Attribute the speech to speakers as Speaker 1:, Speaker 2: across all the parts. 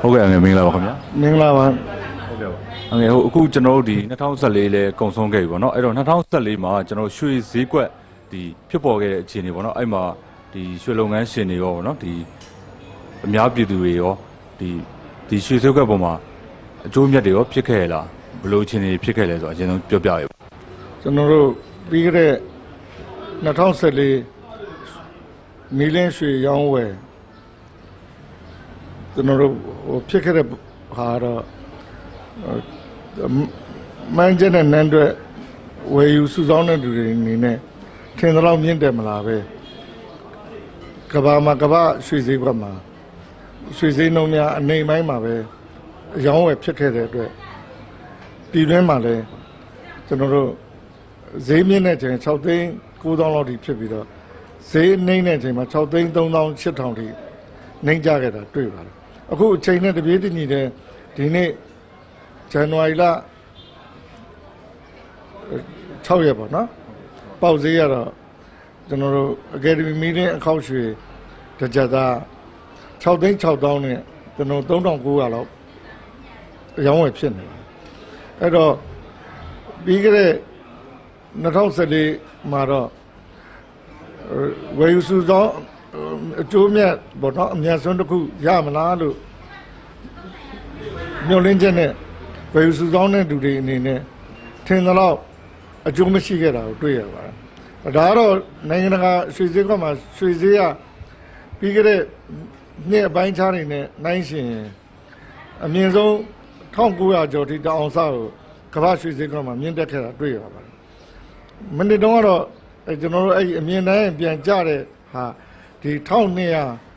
Speaker 1: ဟုတ်ကဲ့အငယ်မင်္ဂလာပါခင်ဗျာ
Speaker 2: မင်္ဂလာပါ
Speaker 1: ဟုတ်ကဲ့ပါအငယ်ဟိုအခုကျွန်တော်တို့ဒီ2014လဲကုံဆုံးခဲ့ပြီပေါ့နော်အဲ့တော့2014မှာကျွန်တော်ရွှေဈေးကွက်ဒီဖြစ်ပေါ်ခဲ့တဲ့အခြေအနေပေါ့နော်အဲ့မှာဒီရွှေလုပ်ငန်းရှင်တွေရောပေါ့နော်ဒီအများပြည်သူတွေရောဒီဒီရွှေဈေးကွက်ပေါ်မှာအကျိုးအမြတ်တွေရောဖြစ်ခဲ့ရလားဘယ်လိုအခြေအနေဖြစ်ခဲ့လဲဆိုတော့အရင်ဆုံးပြောပြရပါ
Speaker 2: ကျွန်တော်တို့ပြီးခဲ့တဲ့2014မီလင်းရွှေရောင်းဝယ်ကျွန်တော်တို့ဟိုဖြစ်ခဲ့တဲ့ဟာတော့ဟိုမန်ကျတဲ့နန်းတွေဝယ်ယူစုဆောင်းတဲ့လူတွေအနေနဲ့ထင်သလောက်မြင့်တယ်မလားပဲကဘာမှာကဘာရွှေစည်းကွက်မှာရွှေစည်းနှုံများအနေပိုင်းမှာပဲအရောင်းဝယ်ဖြစ်ခဲ့တဲ့အတွက်ပြည်တွင်းမှာလည်းကျွန်တော်တို့ဈေးမြင့်တဲ့အချိန်6သိန်း9000လောက်ထိဖြစ်ပြီးတော့ဈေးနှိမ့်တဲ့အချိန်မှာ6သိန်း3000 8000ထိနှိမ့်ကြခဲ့တာတွေ့ပါတယ် အခုအချိန်နဲ့တပြေးတညီတဲ့ဒီနေ့ဇန်နဝါရီလ6ရက်ပေါ့နော်ပေါက်ဈေးရတော့ကျွန်တော်တို့အကယ်ဒမီမီတင်းအခောက်ရွှေတစ်ကြက်သား6သိန်း6000နဲ့ကျွန်တော်3900လောက်အရောင်းဝယ်ဖြစ်နေပါတယ်အဲ့တော့ပြီးခဲ့တဲ့2014မှာတော့ဝယ်ယူစုသော အကျိုးမြတ်ပေါ့နော်အများဆုံးတစ်ခုရမလားလို့မျှော်လင့်ချက်နဲ့ဝယ်ယူစုသောတဲ့လူတွေအနေနဲ့ထင်သလောက်အကျိုးမရှိခဲ့တာကိုတွေ့ရပါတယ်။ဒါကတော့နိုင်ငံတကာရွှေစည်းကွက်မှာရွှေစည်းရပြီးခဲ့တဲ့နှစ်အပိုင်းခြားတွေနဲ့နိုင်ရှင်အမြင့်ဆုံး1900ကျော်ထိတောင်အောင်စကိုကမ္ဘာရွှေစည်းကွက်မှာမြင့်တက်ခဲ့တာတွေ့ရပါတယ်။မနစ်တုန်းကတော့အဲကျွန်တော်တို့အဲ့ဒီအမြင်တိုင်းပြန်ကြတဲ့ဟာ ဒီ1200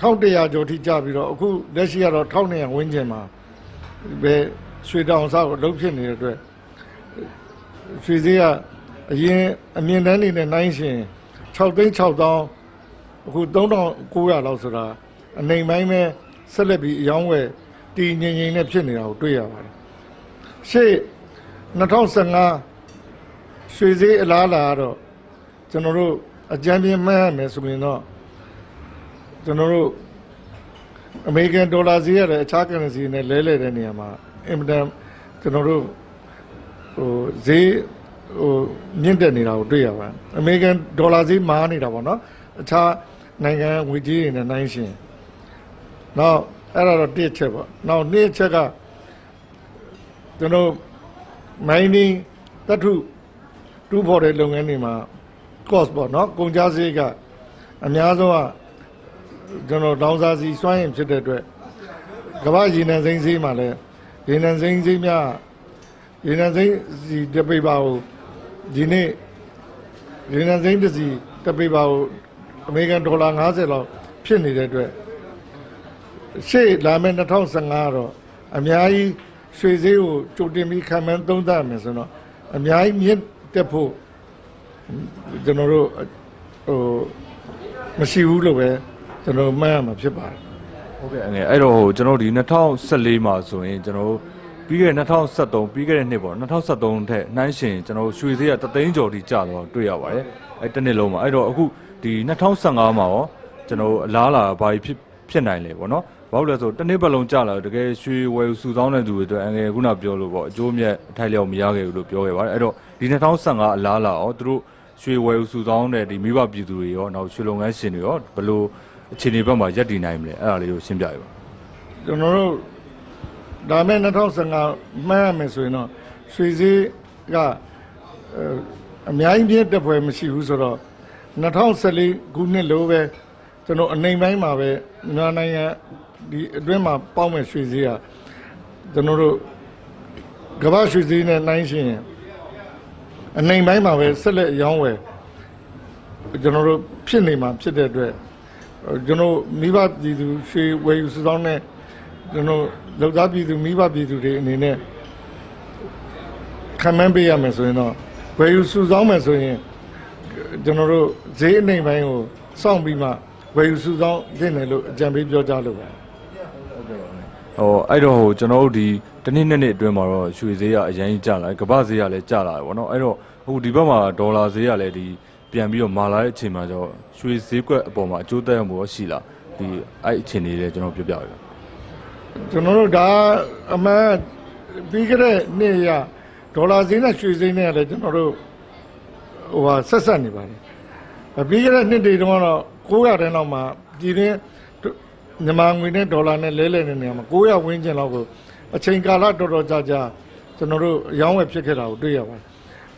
Speaker 2: 1100ကျော်ထိကြပြီးတော့အခုလက်ရှိကတော့1200ဝန်းကျင်မှာပဲရွှေတောင်စားကိုလှုပ်ဖြစ်နေတဲ့အတွက်ရွှေစည်းကအရင်အမြင်တန်းနေနဲ့နိုင်ရှင်6သိန်း6000အခု3900လောက်ဆိုတာအနေပိုင်းပဲဆက်လက်ပြီးအယောင်းဝယ်တည်ငြိမ်ငြိမ်နဲ့ဖြစ်နေတာကိုတွေ့ရပါတယ်ရှေ့2015ရွှေဈေးအလားလာကတော့ကျွန်တော်တို့ အကြံပြင်းမှန်းရမယ်ဆိုရင်တော့ကျွန်တော်တို့အမေရိကန်ဒေါ်လာဈေးရတဲ့အခြား currency နဲ့လဲလှယ်တဲ့နေရာမှာအင်မတန်ကျွန်တော်တို့ဟိုဈေးဟိုမြင့်တက်နေတာကိုတွေ့ရပါတယ်အမေရိကန်ဒေါ်လာဈေးမားနေတာပေါ့နော်အခြားနိုင်ငံငွေကြေးတွေနဲ့နှိုင်းယှဉ်နောက်အဲ့ဒါတော့တစ်ချက်ပေါ့နောက်နှစ်ချက်ကကျွန်တော် mining တတ်ထုတူးဖော်တဲ့လုပ်ငန်းတွေမှာ cost ပေါ့နော်ကုန်ကျစရိတ်ကအများဆုံးကကျွန်တော်လောင်စာစီစွမ်းရင်ဖြစ်တဲ့အတွက်ကမ္ဘာရေနံစိမ်းဈေးမှာလည်းရေနံစိမ်းဈေးများရေနံစိမ်းစီတပိပါကိုဒီနေ့ရေနံစိမ်းတစ်စီတပိပါကိုအမေရိကန်ဒေါ်လာ90လောက်ဖြစ်နေတဲ့အတွက်ရှေ့လာမယ့်2015တော့အများကြီးရွှေဈေးကိုကြိုတင်ပြီးခံမှန်းသုံးသပ်မယ်ဆိုတော့အများကြီးမြင့်တက်ဖို့ ကျွန်တော်တို့ဟိုမရှိဘူးလို့ပဲကျွန်တော်မှန်းရမှာဖြစ်ပါတယ်
Speaker 1: ဟုတ်ကဲ့အငယ်အဲ့တော့ဟိုကျွန်တော်တို့ဒီ2014မှာဆိုရင်ကျွန်တော်တို့ပြီးခဲ့တဲ့2013ပြီးခဲ့တဲ့နှစ်ပေါ့2013ထက်နှိုင်းရှင်ကျွန်တော်တို့ရွှေဈေးကတသိန်းကျော်ထိကျတော့တွေ့ရပါတယ်အဲ့တစ်နှစ်လုံးမှာအဲ့တော့အခုဒီ2015မှာရောကျွန်တော်တို့အလားလာဘာဖြစ်ဖြစ်နိုင်လဲပေါ့နော်ဘာလို့လဲဆိုတစ်နှစ်ပတ်လုံးကျလာတော့တကယ်ရွှေဝယ်စုဆောင်းတဲ့သူတွေအတွက်အငယ်ခုနပြောလို့ပေါ့အကျိုးမြတ်အထိုက်လျောက်မရခဲ့ဘူးလို့ပြောခဲ့ပါတယ်အဲ့တော့ဒီ2015အလားလာရောသူတို့ ရွှေဝယ်စုဆောင်းတဲ့ဒီမိဘပြည်သူတွေရောနောက်ရွှေလုပ်ငန်းရှင်တွေရောဘယ်လိုအခြေအနေဘက်မှာရပ်တည်နိုင်မလဲအဲ့ဒါလေးကိုရှင်းပြရပါ
Speaker 2: ကျွန်တော်တို့ဒါမဲ့2015မှန်းရမယ်ဆိုရင်တော့ရွှေဈေးကအဲအများကြီးပြည့်တက်ဖွယ်မရှိဘူးဆိုတော့2014ခုနှစ်လိုပဲကျွန်တော်အနေပိုင်းမှာပဲမြန်မာနိုင်ငံဒီအတွင်းမှာပေါက်မဲ့ရွှေဈေးကကျွန်တော်တို့ကမ္ဘာရွှေဈေးနဲ့နှိုင်းရှင်ရင် အနေပိုင်းမှာပဲဆက်လက်ရောင်းဝယ်ကျွန်တော်တို့ဖြစ်နေမှာဖြစ်တဲ့အတွက်ကျွန်တော်မိဘပြည်သူရွှေဝယ်ယူစုဆောင်းတဲ့ကျွန်တော်လောက်သားပြည်သူမိဘပြည်သူတွေအနေနဲ့ခံမှန်းပေးရမယ်ဆိုရင်တော့ဝယ်ယူစုဆောင်းမယ်ဆိုရင်ကျွန်တော်တို့ဈေးအနေပိုင်းကိုစောင့်ပြီးမှဝယ်ယူစုဆောင်းတင်တယ်လို့အကြံပေးပြောကြားလိုပါတယ်
Speaker 1: ဟိုအဲ့တော့ဟိုကျွန်တော်တို့ဒီ တစ်နှစ်နှစ်နှစ်အတွင်းမှာတော့ရွှေဈေးကအရင်ကြီးကျလာတယ်ကမ္ဘာဈေးကလည်းကျလာတယ်ဗောနော်အဲ့တော့ဟိုဒီဘက်မှာဒေါ်လာဈေးကလည်းဒီပြန်ပြီးတော့မာလာတဲ့အချိန်မှာကျတော့ရွှေဈေးကွက်အပေါ်မှာအကျိုးသက်ရောက်မှုရောရှိလားဒီအဲ့အခြေအနေလေးကျွန်တော်ပြောပြပါမယ်
Speaker 2: ကျွန်တော်တို့ဒါအမှန်ပြီးကြတဲ့နေ့ရဒေါ်လာဈေးနဲ့ရွှေဈေးနဲ့လည်းကျွန်တော်တို့ဟိုဟာဆက်ဆက်နေပါတယ်အပြီးကြတဲ့နှစ်တွေတုန်းကတော့900တန်းလောက်မှပြည်တွင်းမြန်မာငွေနဲ့ဒေါ်လာနဲ့လဲလှယ်နေနေမှာ900ဝန်းကျင်လောက်ကို အချိန်ကာလတော်တော်ကြာကြာကျွန်တော်တို့ရောင်းဝယ်ဖြစ်ခဲ့တာကိုတွေ့ရပါတယ်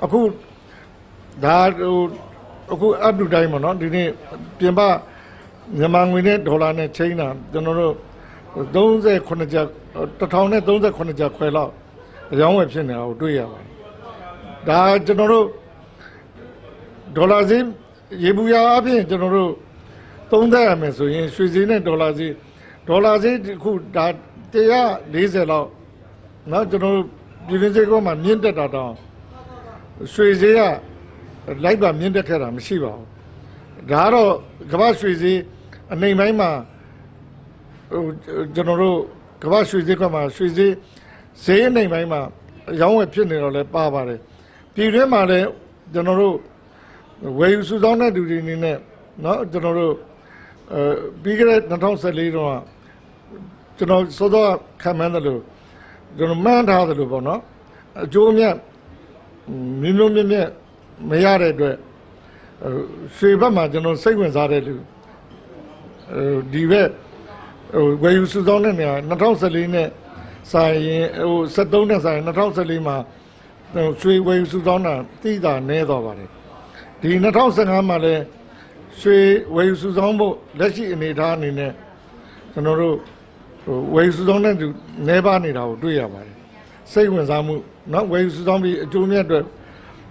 Speaker 2: အခုဒါဟိုအခုအတူတိုင်းပေါ့နော်ဒီနေ့ပြင်ပမြန်မာငွေနဲ့ဒေါ်လာနဲ့ချိန်တာကျွန်တော်တို့39ကျပ်1039ကျပ်ခွဲလောက်အကြောင်းဝယ်ဖြစ်နေတာကိုတွေ့ရပါတယ်။ဒါကျွန်တော်တို့ဒေါ်လာဈေးရေဘူးရအပြင်ကျွန်တော်တို့သုံးသပ်ရမယ်ဆိုရင်ရွှေဈေးနဲ့ဒေါ်လာဈေးဒေါ်လာဈေးအခုဒါ 140လောက်เนาะကျွန်တော်တို့ပြည်တွင်းဈေးကမှမြင့်တက်တာတောင်ရွှေဈေးကလိုက်ပါမြင့်တက်ခဲ့တာမရှိပါဘူး။ဒါကတော့ကမ္ဘာရွှေဈေးအနေပိုင်းမှာ ဟိုကျွန်တော်တို့ကမ္ဘာရွှေဈေးကမှရွှေဈေးဈေးအနေပိုင်းမှာအရောင်းဝယ်ဖြစ်နေတော့လဲပါပါတယ်ပြည်တွင်းမှာလည်းကျွန်တော်တို့ဝယ်ယူစုဆောင်းတဲ့လူတွေအနေနဲ့เนาะကျွန်တော်တို့အဲပြီးခဲ့တဲ့2014တော့ကျွ န်တော်စောစောခံမှန်းတယ်လို့ကျွန်တော်မှန်းထားတယ်လို့ပေါ့နော်အကျိုးအမြတ်မြင်းလုံးမြင့်မြတ်မရတဲ့အတွက်အဲရွှေဘက်မှာကျွန်တော်စိတ်ဝင်စားတဲ့လူအဲဒီဘက်ဟိုဝယ်ယူစုဆောင်းတဲ့နေရာ2014နဲ့ဆိုင်ရင်ဟို73နဲ့ဆိုင်2014မှာဟိုရွှေဝယ်ယူစုဆောင်းတာတိတာနည်းသွားပါတယ်ဒီ2015မှာလည်းရွှေဝယ်ယူစုဆောင်းဖို့လက်ရှိအနေအထားအနေနဲ့ကျွန်တော်တို့ ဟိုဝယ်ယူစုဆောင်းတဲ့သူနည်းပါးနေတာကိုတွေ့ရပါတယ်စိတ်ဝင်စားမှုเนาะဝယ်ယူစုဆောင်းပြီးအကျိုးမြတ်အတွက်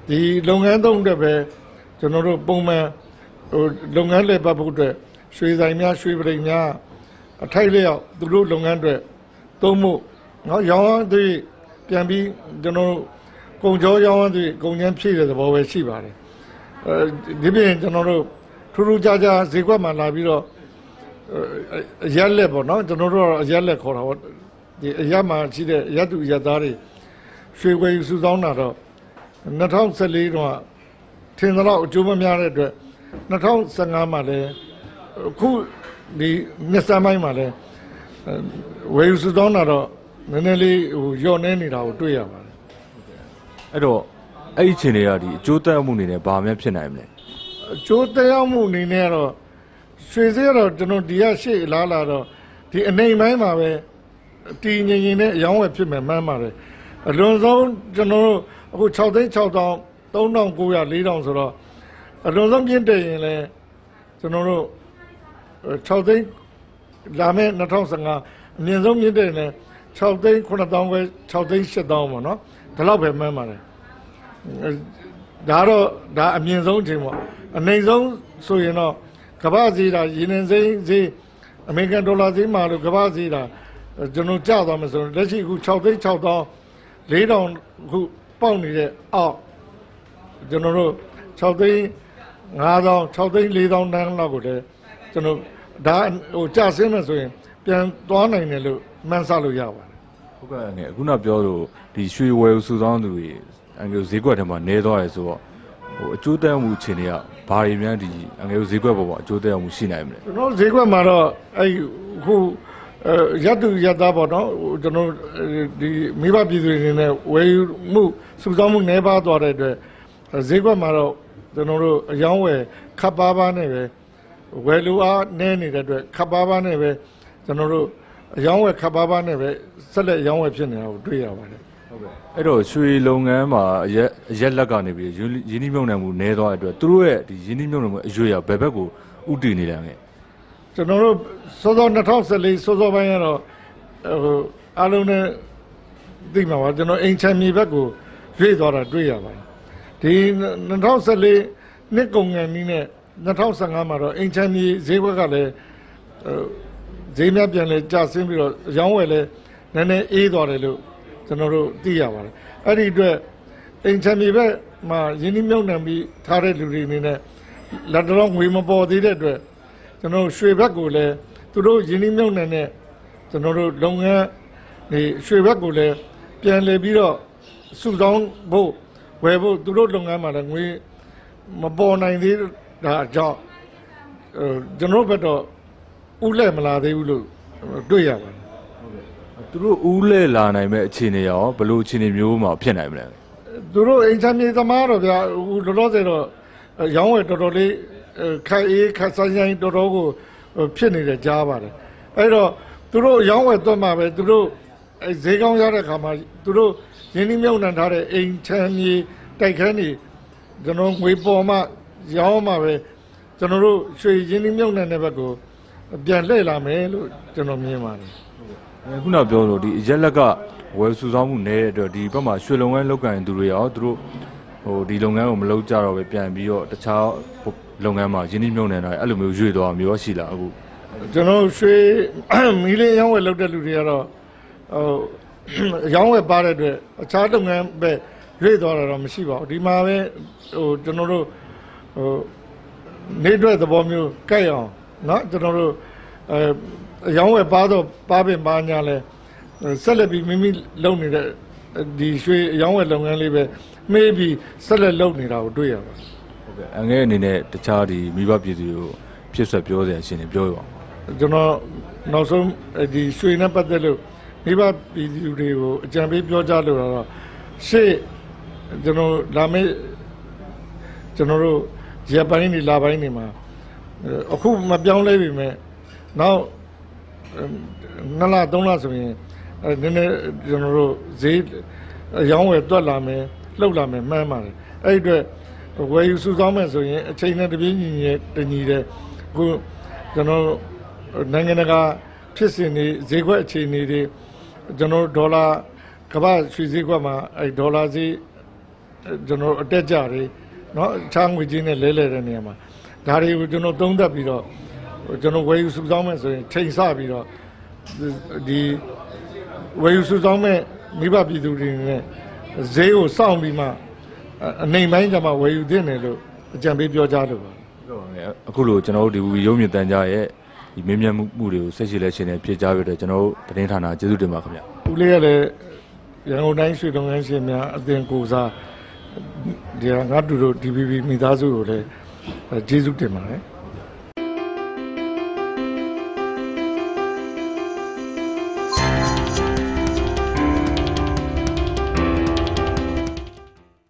Speaker 2: ဒီလုပ်ငန်းသုံးအတွက်ပဲကျွန်တော်တို့ပုံမှန်ဟိုလုပ်ငန်းလည်ပတ်ဖို့အတွက်ရွှေဆိုင်များရွှေပရိန်များ အထိုက်လျောက်သူတို့လုပ်ငန်းအတွက်သုံးမှုเนาะရောင်းရသည်ပြန်ပြီးကျွန်တော်တို့ကုန်ကြောရောင်းရသည်ကုန်ကျန်းဖြည့်တဲ့သဘောပဲရှိပါတယ်အဲဒီပြင်ကျွန်တော်တို့ထူးထူးခြားခြားဈေးကွက်မှာလာပြီးတော့ အရက်လက်ပေါ့နော်ကျွန်တော်တို့ကတော့အရက်လက်ခေါ်တာပေါ့ဒီအရက်မှာရှိတဲ့ရက်သူရက်သားတွေရွှေဝယ်ယူစုဆောင်းတာတော့2014တော့ထင်သလောက်အကျိုးမများတဲ့အတွက်2015မှာလည်းအခုဒီနှစ်စမ်းပိုင်းမှာလည်းဝယ်ယူစုဆောင်းတာတော့နည်းနည်းလေးဟိုညော့နေနေတာကိုတွေ့ရပါတယ်
Speaker 1: အဲ့တော့အဲ့ဒီအချိန်တွေကဒီအကျိုးသက်ရောက်မှုအနေနဲ့ဘာမှဖြစ်နိုင်မလဲ
Speaker 2: အကျိုးတရားမှုအနေနဲ့ကတော့ ရွှေစည်းကတော့ကျွန်တော်ဒီကရှေ့လာလာတော့ဒီအနေပိုင်းမှာပဲတည်ငြိမ်ငြိမ်နဲ့အယောင်းဝယ်ဖြစ်မယ်မှန်းပါတယ်အလွန်ဆုံးကျွန်တော်တို့အခု6သိန်း6000 3900 4000ဆိုတော့အလွန်ဆုံးပြင်းတယ်ရင်လည်းကျွန်တော်တို့6သိန်းလာမယ့်2015အမြင့်ဆုံးမြင့်တယ်ရင်လည်း6သိန်း9000ပဲ6သိန်း8000ပေါ့နော်ဒီလောက်ပဲမှန်းပါတယ်ဒါတော့ဒါအမြင့်ဆုံးအချိန်ပေါ့အနိုင်ဆုံးဆိုရင်တော့ ကမ္ဘာဈေးတာရင်းနှင်းစိမ်းဈေးအမေရိကန်ဒေါ်လာဈေးမှာလို့ကမ္ဘာဈေးတာကျွန်တော်ကြာသွားမယ်ဆိုရင်လက်ရှိအခု6သိန်း6တောင်း4000ခုပေါက်နေတဲ့အောက်ကျွန်တော်တို့6သိန်း9000 6သိန်း4000တန်းလောက်ကိုလည်းကျွန်တော်ဒါဟိုကြာဆင်းမယ်ဆိုရင်ပြန်သွားနိုင်တယ်လို့မှန်းဆလို့ရပါတယ်
Speaker 1: ဟုတ်ကဲ့ငယ်အခုနပြောလို့ဒီရွှေဝယ်စုဆောင်းသူတွေအငယ်တို့ဈေးကွက်ထဲမှာနေသွားရဲဆိုတော့ဟိုအကျိုးသက်ရောက်မှုအခြေအနေက ဘာတွေများဒီအငယ်တို့ဈေးကွက်ပေါ်မှာအကျိုးသက်ရောက်မှုရှိနိုင်မလဲ
Speaker 2: ကျွန်တော်ဈေးကွက်မှာတော့အဲ့ခုအဲရက်တူရက်သားပေါ့နော်ဟိုကျွန်တော်ဒီမိဘပြည်သူတွေအနေနဲ့ဝယ်ယူမှုစုဆောင်းမှုနှဲပါသွားတဲ့အတွက်ဈေးကွက်မှာတော့ကျွန်တော်တို့အယောင်းဝယ်ခပ်ပါးပါးနဲ့ပဲဝယ်လူအားနည်းနေတဲ့အတွက်ခပ်ပါးပါးနဲ့ပဲကျွန်တော်တို့အယောင်းဝယ်ခပ်ပါးပါးနဲ့ပဲဆက်လက်အယောင်းဝယ်ဖြစ်နေတာကိုတွေ့ရပါတယ်
Speaker 1: ဟုတ်ကဲ့အဲ့တော့ရွှေလုပ်ငန်းမှာအရက်အရက်လက်ကနေပြီးရင်းရင်းနှီးမြှုပ်နှံမှုနေသွားတဲ့အတွက်သူတို့ရဲ့ဒီရင်းနှီးမြှုပ်နှံမှုအရွေ့ရဘယ်ဘက်ကိုဥတည်နေလဲငယ်
Speaker 2: ကျွန်တော်တို့စောစော2014စောစောပိုင်းကတော့ဟိုအားလုံးနဲ့သိမှာပါကျွန်တော်အိမ်ချမ်းမြေဘက်ကိုရွေ့သွားတာတွေ့ရပါတယ်ဒီ2014နှစ်ကုန်ငန်းနည်းနဲ့2015မှာတော့အိမ်ချမ်းမြေဈေးဘက်ကလည်းဟိုဈေးမြတ်ပြန်လဲကျဆင်းပြီးတော့ရောင်းဝယ်လဲနည်းနည်းအေးသွားတယ်လို့ ကျွန်တော်တို့သိရပါတယ်အဲ့ဒီအတွက်အိမ်ချမ်းမြေဘက်မှာယင်းနှိမ့်မြုပ်နှံပြီးထားတဲ့လူတွေအနေနဲ့လက်တော်ငွေမပေါ်သေးတဲ့အတွက်ကျွန်တော်တို့ရွှေဘက်ကိုလည်းသူတို့ယင်းနှိမ့်မြုပ်နှံတဲ့ကျွန်တော်တို့လုပ်ငန်းဒီရွှေဘက်ကိုလည်းပြန်လည်ပြီးတော့စုဆောင်းဖို့ဝယ်ဖို့သူတို့လုပ်ငန်းမှာလည်းငွေမပေါ်နိုင်သေးတာအကြောင်းအဲကျွန်တော်တို့ဘက်တော့ဥလဲမလာသေးဘူးလို့တွေ့ရပါတယ်
Speaker 1: သူတို့ဦးလဲလာနိုင်မဲ့အခြေအနေရောဘယ်လိုအခြေအနေမျိုးမှာဖြစ်နိုင်မလဲ
Speaker 2: သူတို့အိမ်ချမ်းမြေသမားတော့ဗျာဟိုလောလောဆယ်တော့ရောင်းဝယ်တော်တော်လေးခိုင်အေးခက်ဆိုင်ဆိုင်တော်တော်ကိုဖြစ်နေတယ်ကြားပါတယ်အဲ့တော့သူတို့ရောင်းဝယ်တော့မှပဲသူတို့ဈေးကောင်းရတဲ့ခါမှာသူတို့ရင်းနှီးမြှုပ်နှံထားတဲ့အိမ်ချမ်းမြေတိုက်ခန်းတွေကျွန်တော်ငွေပေါ်မှရောင်းမှပဲကျွန်တော်တို့ရွှေရင်းနှီးမြှုပ်နှံတဲ့ဘက်ကိုပြန်လှည့်လာမယ်လို့ကျွန်တော်မြင်ပါတယ်
Speaker 1: အဲ ခုနပြောလို့ဒီရက်လက်ကဝယ်စုဆောင်းမှုနေတဲ့အတွက်ဒီဘက်မှာရွှေလုံငန်းလောက်ကန်သူတွေရောသူတို့ဟိုဒီလုပ်ငန်းကိုမလုပ်ကြတော့ပဲပြန်ပြီးတော့တခြားလုပ်ငန်းမှာရင်းနှီးမြှုပ်နှံတာအဲ့လိုမျိုးရွေ့သွားမျိုးရောရှိလားအခု
Speaker 2: ကျွန်တော်ရွှေ မီလင်းရောင်းဝယ်လုပ်တဲ့လူတွေကတော့ဟို ရောင်းဝယ်ပါတဲ့အတွက်အခြားလုပ်ငန်းပဲရွေ့သွားတာတော့မရှိပါဘူးဒီမှာပဲဟိုကျွန်တော်တို့ဟိုနေအတွက်သဘောမျိုးကြိုက်အောင်เนาะကျွန်တော်တို့အဲ ရောင်းဝယ်ပါတော့ပါပင်ပါညာလဲဆက်လက်ပြီးမိမိလုပ်နေတဲ့ဒီရွှေရောင်းဝယ်လုပ်ငန်းလေးပဲမေးပြီးဆက်လက်လုပ်နေတာကိုတွေ့ရပါတယ်
Speaker 1: ဟုတ်ကဲ့အငဲအနေနဲ့တခြားဒီမိဘပြည်သူကိုဖြစ်ဆက်ပြောစရာရှင်နေပြောရအောင်
Speaker 2: ကျွန်တော်နောက်ဆုံးဒီရွှေနဲ့ပတ်သက်လို့မိဘပြည်သူတွေကိုအကြံပေးပြောကြားလိုတာတော့ရှေ့ကျွန်တော်လာမယ့်ကျွန်တော်တို့ရက်ပိုင်းနေလာပိုင်းနေမှာအခုမပြောင်းလဲပြီမဲ့နောက် နှစ်လသုံးလဆိုရင်နည်းနည်းကျွန်တော်တို့ဈေးရောင်းဝယ်တွက်လာမယ်လှုပ်လာမယ်မှန်းပါတယ်အဲ့ဒီအတွက်ဝယ်ယူစုဆောင်းမယ်ဆိုရင်အချိန်နဲ့တပြေးညီညီတညီတဲ့အခုကျွန်တော် နိုင်ငံတကာဖြစ်စဉ်တွေဈေးကွက်အခြေအနေတွေကျွန်တော်ဒေါ်လာကမ္ဘာရွှေဈေးကွက်မှာအဲဒေါ်လာဈေးကျွန်တော်အတက်ကြတွေเนาะချားငွေချင်းနဲ့လဲလှယ်တဲ့နေရာမှာဒါတွေကိုကျွန်တော်သုံးသပ်ပြီးတော့ ကျွန်တော်ဝယ်ယူစုဆောင်းမယ်ဆိုရင်ချိန်ဆပြီးတော့ဒီဝယ်ယူစုဆောင်းမဲ့မိဘပြည်သူတွေနဲ့ဈေးကိုစောင့်ပြီးမှအနေပိုင်းကြမှာဝယ်ယူသင့်တယ်လို့အကြံပေးပြောကြားလိုပါတယ်
Speaker 1: ဟုတ်ပါမယ်အခုလိုကျွန်တော်တို့ဒီရုံမြင့်တန်ကြားရဲ့ဒီမင်းမြတ်မှုမှုတွေကိုဆက်ရှိလဲရှင်နေဖြစ်ကြပြီးတော့ကျွန်တော်တို့သတင်းဌာနကျေးဇူးတင်ပါခင်ဗျာ
Speaker 2: ဦးလေးကလည်းရန်ကုန်တိုင်းရွှေတုံငန်းရှင်များအသင်ကိုယ်စားဒီဟာငါတို့တို့ DPP မိသားစုကိုလည်းကျေးဇူးတင်ပါတယ်